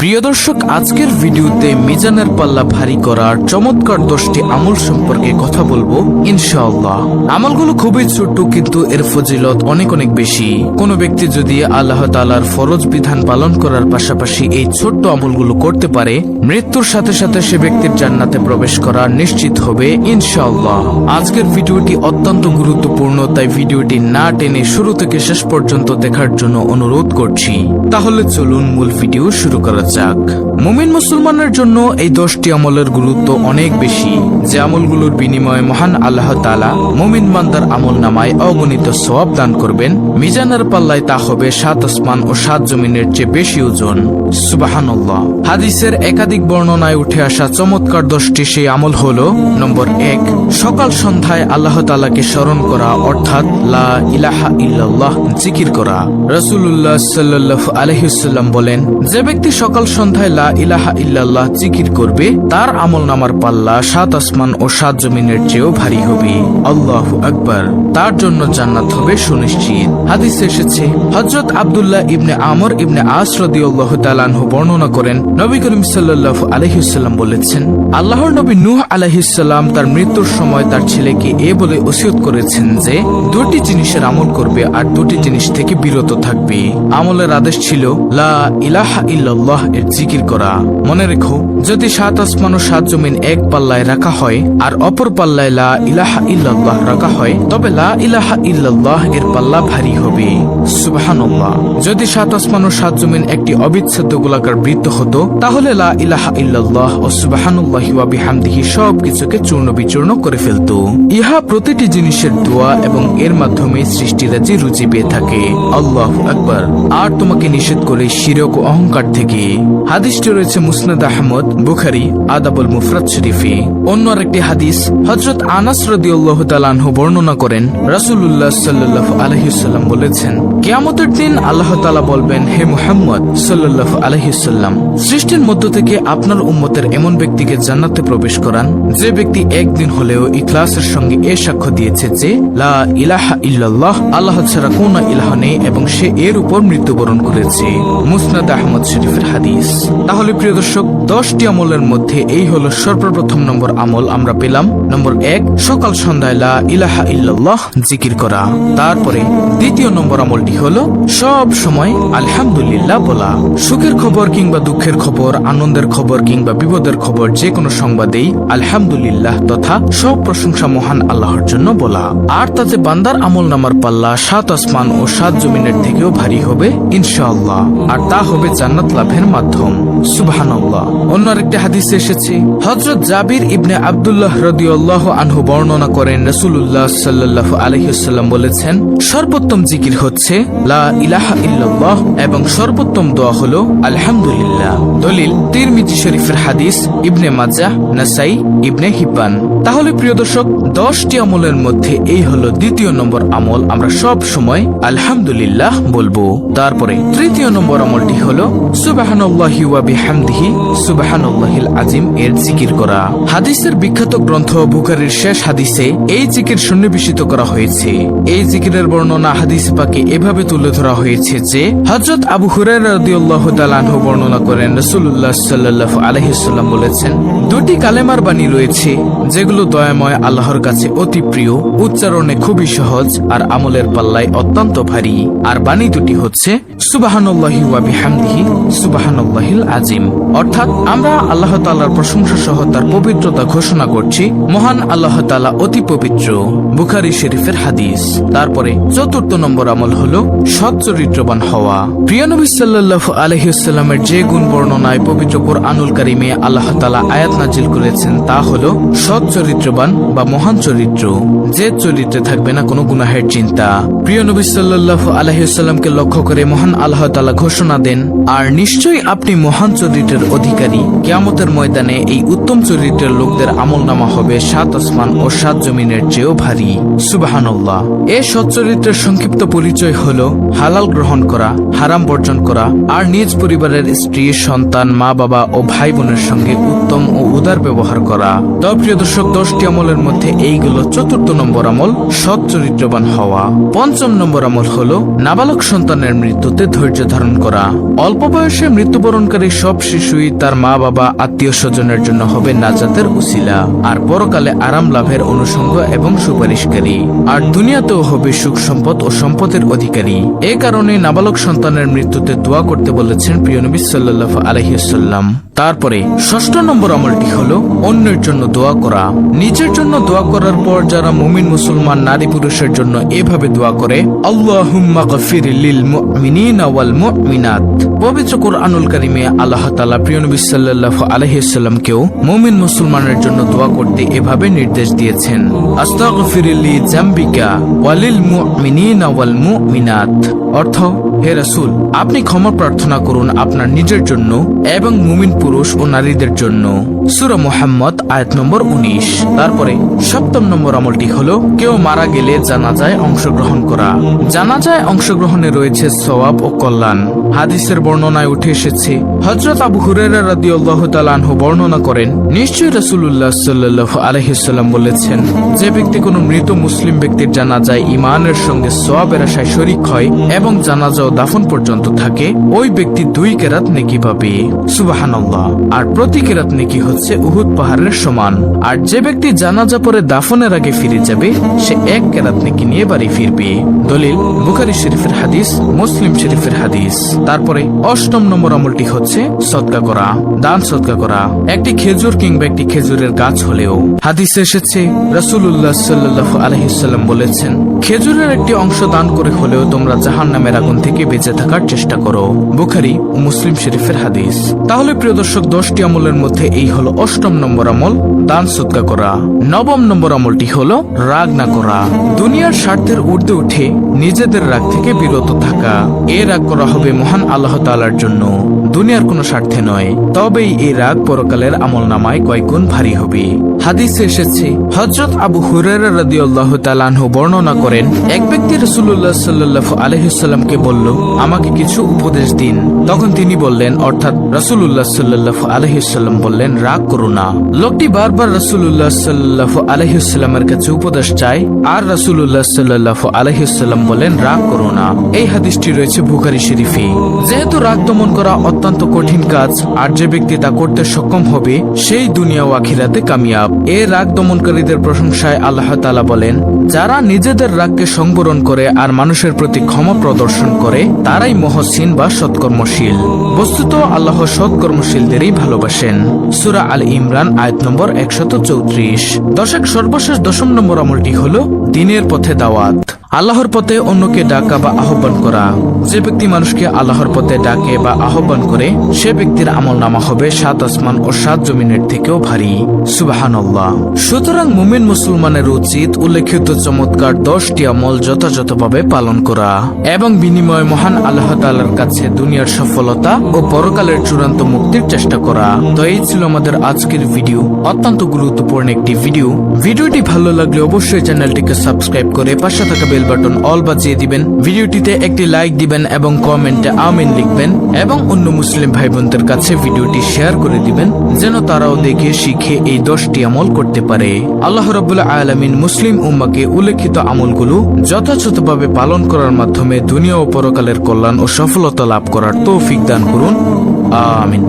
প্রিয় দর্শক, আজকের ভিডিওতে মিজানের পাল্লা ভারী করার চমৎকার দশটি আমল সম্পর্কে কথা বলব, ইনশাআল্লাহ। আমলগুলো খুবই ছোট্ট, কিন্তু এর ফজিলত অনেক অনেক বেশি। কোনো ব্যক্তি যদি আল্লাহ তালার ফরজ বিধান পালন করার পাশাপাশি এই ছোট্ট আমলগুলো করতে পারে, মৃত্যুর সাথে সাথে সে ব্যক্তির জান্নাতে প্রবেশ করা নিশ্চিত হবে, ইনশাআল্লাহ। আজকের ভিডিওটি অত্যন্ত গুরুত্বপূর্ণ, তাই ভিডিওটি না টেনে শুরু থেকে শেষ পর্যন্ত দেখার জন্য অনুরোধ করছি। তাহলে চলুন মূল ভিডিও শুরু করা যাক, মুমিন মুসলমানের জন্য এই দশটি আমলের গুরুত্ব অনেক বেশি। যে আমলগুলোর বিনিময়ে মহান আল্লাহ তালা মুমিন মান্দার আমল নামায় অগণিত সওয়াব দান করবেন, মিজানের পাল্লায় তা হবে সাত আসমান ও সাত জমিনের চেয়ে বেশি ওজন। সুবাহান্লাহ হাদিসের একাধিক বর্ণনায় উঠে আসা চমৎকার দশটি সেই আমল হলো, নম্বর এক, সকাল সন্ধ্যায় আল্লাহ তালাকে স্মরণ করা, অর্থাৎ লা ইলাহা ইল্লাল্লাহ জিকির করা। রসুল্লাহ সাল্লাহ আলহিসাল্লাম বলেন, যে ব্যক্তি সকাল সন্ধ্যায় লা ইলাহা ইল্লাল্লাহ জিকির করবে, তার আমল নামার পাল্লা সাত আসমান ও সাত জমিনের চেয়েও ভারী হবে। আল্লাহ আকবার। তার জন্য জান্নাত হবে সুনিশ্চিত। হাদিস এসেছে হজরত আব্দুল্লাহ ইবনে আমর ইবনে আস রাদিয়াল্লাহু তাআলাহু বর্ণনা করেন, নবী করিম সাল্লাল্লাহু আলাইহি সাল্লাম বলেছেন, আল্লাহর নবী নূহ আলাইহিস সালাম তার মৃত্যুর সময় তার ছেলেকে এ বলে ওসিয়ত করেছেন যে, দুটি জিনিসের আমল করবে আর দুটি জিনিস থেকে বিরত থাকবে। আমলের আদেশ ছিল, লা ইলাহা ইল্লাল্লাহ এর জিকির করা। মনে রেখো, যদি সাত আসমান ও সাত জমিন এক পাল্লায় রাখা হয় আর অপর পাল্লায় লা ইলাহা ইল্লাল্লাহ রাখা হয়, তবে লা ইলাহা ইল্লাল্লাহ এর পাল্লা ভারী হবে। যদি সাত আসমান ও সাত জমিন একটি অবিচ্ছেদ্য গোলাকার বৃত্ত হতো, তাহলে লা ইলাহা ইল্লাল্লাহ ও সুবহানাল্লাহি ওয়া বিহামদিহি সবকিছুকে চূর্ণ বিচূর্ণ করে ফেলতো। ইহা প্রতিটি জিনিসের দোয়া এবং এর মাধ্যমে সৃষ্টিরাজি রুচি পেয়ে থাকে। আল্লাহ আকবার। আর তোমাকে নিষেধ করে শিরক ও অহংকার থেকে। হাদিসটি রয়েছে মুসনাদ আহমদ, বুখারি, আদাবুল মুফরাত শরীফে। অন্য আরেকটি হাদিস হজরত আনাস রাদিয়াল্লাহু তাআলা বর্ণনা করেন, রাসূলুল্লাহ সাল্লাল্লাহু আলাইহি সাল্লাম বলেছেন, কিয়ামতের দিন আল্লাহ তাআলা বলবেন, হে মুহাম্মদ সাল্লাল্লাহু আলাইহি সাল্লাম সৃষ্টির মধ্য থেকে আপনার উম্মতের এমন ব্যক্তিকে জান্নাতে প্রবেশ করান, যে ব্যক্তি একদিন হলেও ইখলাসের সঙ্গে এ সাক্ষ্য দিয়েছে যে, লা ইলাহা ইল্লাল্লাহ, আল্লাহ ছাড়া কোন ইলাহ নেই এবং সে এর উপর মৃত্যুবরণ করেছে। মুসনাদ আহমদ শরীফের হাদিস। তাহলে প্রিয় দর্শক, দশটি আমলের মধ্যে এই হলো সর্বপ্রথম নম্বর আমল আমরা পেলাম। নম্বর এক, সকাল সন্ধ্যায় লা ইলাহা ইল্লাল্লাহ জিকির করা। তারপরে দ্বিতীয় নম্বর আমলটি হলো সব সময় আলহামদুলিল্লাহ বলা। সুখের খবর কিংবা দুঃখের খবর, আনন্দের খবর কিংবা বিপদের খবর যে কোনো সংবাদেই আলহামদুলিল্লাহ তথা সব প্রশংসা মহান আল্লাহর জন্য বলা। আর তাতে বান্দার আমল নামার পাল্লা সাত আসমান ও সাত জমিনের থেকেও ভারী হবে, ইনশাআল্লাহ। আর তা হবে জান্নাত লাভের মাধ্যম। সুবহানাল্লাহ। অন্য আরেকটি হাদিসে এসেছে, হযরত জাবির ইবনে আব্দুল্লাহ রাদিয়াল্লাহু আনহু বর্ণনা করেন, রাসূলুল্লাহ সাল্লাল্লাহু আলাইহি বলেছেন, সর্বোত্তম জিকির হচ্ছে, লা ইলাহা ইল্লাল্লাহ, এবং সর্বোত্তম দোয়া হলো, আলহামদুলিল্লাহ। দলিল, তিরমিজি শরীফের হাদিস, ইবনে মাজাহ নাসাই, ইবনে হিব্বান। তাহলে প্রিয় দর্শক, দশটি আমলের মধ্যে এই হলো দ্বিতীয় নম্বর আমল, আমরা সব সময় আলহামদুলিল্লাহ বলব। তারপরে তৃতীয় নম্বর আমলটি হলো দুটি কালেমার বাণী রয়েছে, যেগুলো দয়াময় আল্লাহর কাছে অতি প্রিয়, উচ্চারণে খুবই সহজ আর আমলের পাল্লায় অত্যন্ত ভারী। আর বাণী দুটি হচ্ছে বিহামদিহি সুবাহানুল্লাহিল আজিম। অর্থাৎ আমরা আল্লাহ তাআলার প্রশংসা সহ তার পবিত্রতা ঘোষণা করছি, মহান আল্লাহ তাআলা অতি পবিত্র। বুখারী শরীফের হাদিস। তারপরে চতুর্থ নম্বর আমল হলো সৎ চরিত্রবান হওয়া। প্রিয় নবী সাল্লাল্লাহু আলাইহি ওয়াসাল্লামের যে গুণ বর্ণনায় পবিত্র কোরআনুল কারিমে আল্লাহ তাআলা আয়াত নাজিল করেছেন তা হলো সৎ চরিত্রবান বা মহান চরিত্র। যে চরিত্রে থাকবে না কোনো গুনাহের চিন্তা। প্রিয় নবী সাল্লাল্লাহু আলাইহি ওয়াসাল্লামকে লক্ষ্য করে মহান আল্লাহ তাআলা ঘোষণা দেন, আর নিশ্চয়ই আপনি মহান চরিত্রের অধিকারী, কিয়ামতের ময়দানে এই উত্তম চরিত্রের লোকদের আমল নামা হবে সাত আসমান ও সাত জমিনের চেয়েও ভারী। সুবাহান্লাহ এ সচ্চরিত্রের সংক্ষিপ্ত পরিচয় হলো হালাল গ্রহণ করা, হারাম বর্জন করা, আর নিজ পরিবারের স্ত্রী, সন্তান মা বাবা ও ভাই বোনের সঙ্গে উত্তম ও উদার ব্যবহার করা। তো প্রিয় দর্শক, দশটি আমলের মধ্যে এইগুলো চতুর্থ নম্বর আমল সৎ চরিত্রবান হওয়া। পঞ্চম নম্বর আমল হল নাবালক সন্তানের মৃত্যুতে ধৈর্য ধারণ করা। অল্প বয়সে মৃত্যু মৃত্যুবরণকারী সব শিশুই তার মা বাবা, আত্মীয় স্বজনের জন্য হবে নাজাতের উসিলা। আর পরকালে আরাম লাভের অনুষঙ্গ এবং সুপারিশকারী। আর দুনিয়াতেও হবে সুখ, সম্পদ ও সম্পদের অধিকারী। এ কারণে নাবালক সন্তানের মৃত্যুতে দোয়া করতে বলেছেন প্রিয় নবী সাল্লাহ আলহিসাল্লাম তারপরে, ষষ্ঠ নম্বর আমলটি হলো অন্যের জন্য দোয়া করা। নিজের জন্য দোয়া করার পর যারা মুমিন, মুসলমান, নারী পুরুষের জন্য এভাবে দোয়া করে, আল্লাহুম্মা গফির লিল কোরআনুল কারিমে আল্লাহ তালা প্রিয় নবী সাল্লাহ আলাইহি মোমিন মুসলমানের জন্য দোয়া করতে এভাবে নির্দেশ দিয়েছেন। আস্তাগফিরিল্লি জাম্বিকা ওয়ালিল মুমিনিনা ওয়াল মুমিনাত। অর্থ হে রাসূল, আপনি ক্ষমা প্রার্থনা করুন আপনার নিজের জন্য এবং মুমিন পুরুষ ও নারীদের জন্য। সূরা মুহাম্মদ, আয়াত নম্বর উনিশ। তারপরে সপ্তম নম্বর আমলটি হলো, কেউ মারা গেলে জানাজায় অংশগ্রহণ করা। জানাজায় অংশগ্রহণে রয়েছে সওয়াব ও কল্যাণ। হাদিসের বর্ণনায় উঠে এসেছে, হযরত আবু হুরায়রা রাদিয়াল্লাহু তাআলা আনহু বর্ণনা করেন, নিশ্চয়ই রাসূলুল্লাহ সাল্লাল্লাহু আলাইহি সাল্লাম বলেছেন, যে ব্যক্তি কোনো মৃত মুসলিম ব্যক্তির জানাজায় ইমানের সঙ্গে সওয়াবের আশায় শরিক হয় এবং জানাজা দাফন পর্যন্ত থাকে, ওই ব্যক্তি দুই কেরাত নেকি পাবে। সুবহানাল্লাহ। আর প্রতি কেরাত নেকি হচ্ছে উহুদ পাহাড়ের সমান। আর যে ব্যক্তি জানাজা পরে দাফনের আগে ফিরে যাবে, সে এক কেরাত নেকি নিয়ে বাড়ি ফিরবে। দলিল, বুখারী শরীফের হাদিস, মুসলিম শরীফের হাদিস। তারপরে অষ্টম নম্বর আমলটি হচ্ছে সদকা করা, দান সদকা করা। একটি খেজুর কিংবা একটি খেজুরের গাছ হলেও। হাদিস এসেছে, রাসূলুল্লাহ সাল্লাল্লাহু আলাইহি সাল্লাম বলেছেন, খেজুরের একটি অংশ দান করে হলেও তোমরা জাহান নামের আগুন থেকে বেঁচে থাকার চেষ্টা করো। বুখারি, মুসলিম শরীফের হাদিস। তাহলে প্রিয় দর্শক, দশটি আমলের মধ্যে এই হলো অষ্টম নম্বর আমল, দান সৎকা করা। নবম নম্বর আমলটি হলো রাগ না করা। দুনিয়ার স্বার্থের ঊর্ধ্বে উঠে নিজেদের রাগ থেকে বিরত থাকা। এ রাগ করা হবে মহান আল্লাহ তালার জন্য। দুনিয়ার কোনো স্বার্থে নয়। তবেই এই রাগ পরকালের আমল নামায় কয়েকগুণ ভারী হবে। হাদিসে এসেছে হজরত আবু হুরেরা রাদিয়াল্লাহু তাআলা আনহু বর্ণনা করেন, এক ব্যক্তি রাসূলুল্লাহ সাল্লাল্লাহু আলাইহি সাল্লামকে আমাকে কিছু উপদেশ দিন। তখন তিনি বললেন, অর্থাৎ রাসূলুল্লাহ সাল্লাল্লাহু আলাইহি সাল্লাম বললেন, রাগ করো না। লোকটি বারবার রাসূলুল্লাহ সাল্লাল্লাহু আলাইহি সাল্লামের কাছে উপদেশ চায় আর রাসূলুল্লাহ সাল্লাল্লাহু আলাইহি সাল্লাম বলেন, রাগ করো না। এই হাদিসটি রয়েছে বুখারী শরীফে। যেহেতু রাগ দমন করা অত্যন্ত কঠিন কাজ, আর যে ব্যক্তি তা করতে সক্ষম হবে, সেই দুনিয়া ও আখিরাতে কামিয়াব। এ রাগ দমনকারীদের প্রশংসায় আল্লাহ তাআলা বলেন, যারা নিজেদের রাগকে সংবরণ করে আর মানুষের প্রতি ক্ষমা প্রদর্শন করে তারাই মহসিন বা সৎকর্মশীল। বস্তুত আল্লাহ সৎকর্মশীলদেরই ভালোবাসেন। সুরা আল ইমরান, আয়াত নম্বর একশত চৌত্রিশ। দশক সর্বশেষ দশম নম্বর আমলটি হল দিনের পথে দাওয়াত। আল্লাহর পথে অন্যকে ডাকা বা আহ্বান করা। যে ব্যক্তি মানুষকে আল্লাহর পথে ডাকে বা আহ্বান করে, সে ব্যক্তির আমল নামা হবে সাত আসমান ও সাত জমিনের থেকেও ভারী। সুবাহান সুতরাং মুমিন মুসলমানের উচিত উল্লেখিত চমৎকার দশটি আমল যথাযথভাবে পালন করা এবং বিনিময়ে মহান আল্লাহ তালার কাছে দুনিয়ার সফলতা ও পরকালের চূড়ান্ত মুক্তির চেষ্টা করা। তো এই ছিল আমাদের আজকের ভিডিও। অত্যন্ত গুরুত্বপূর্ণ একটি ভিডিও। ভিডিওটি ভালো লাগলে অবশ্যই চ্যানেলটিকে সাবস্ক্রাইব করে পাশে থাকা বেল বাটন অল বাজিয়ে দিবেন। ভিডিওটিতে একটি লাইক দিবেন এবং কমেন্টে আমিন লিখবেন এবং অন্য মুসলিম ভাই বোনদের কাছে ভিডিওটি শেয়ার করে দিবেন, যেন তারাও দেখে, শিখে এই দশটি আমল করতে পারে। আল্লাহ রবুল্লা আলমিন মুসলিম উম্মাকে উল্লেখিত আমলগুলো যথাযথভাবে পালন করার মাধ্যমে দুনিয়া ও পরকালের কল্যাণ ও সফলতা লাভ করার তৌফিক দান করুন। আমিন।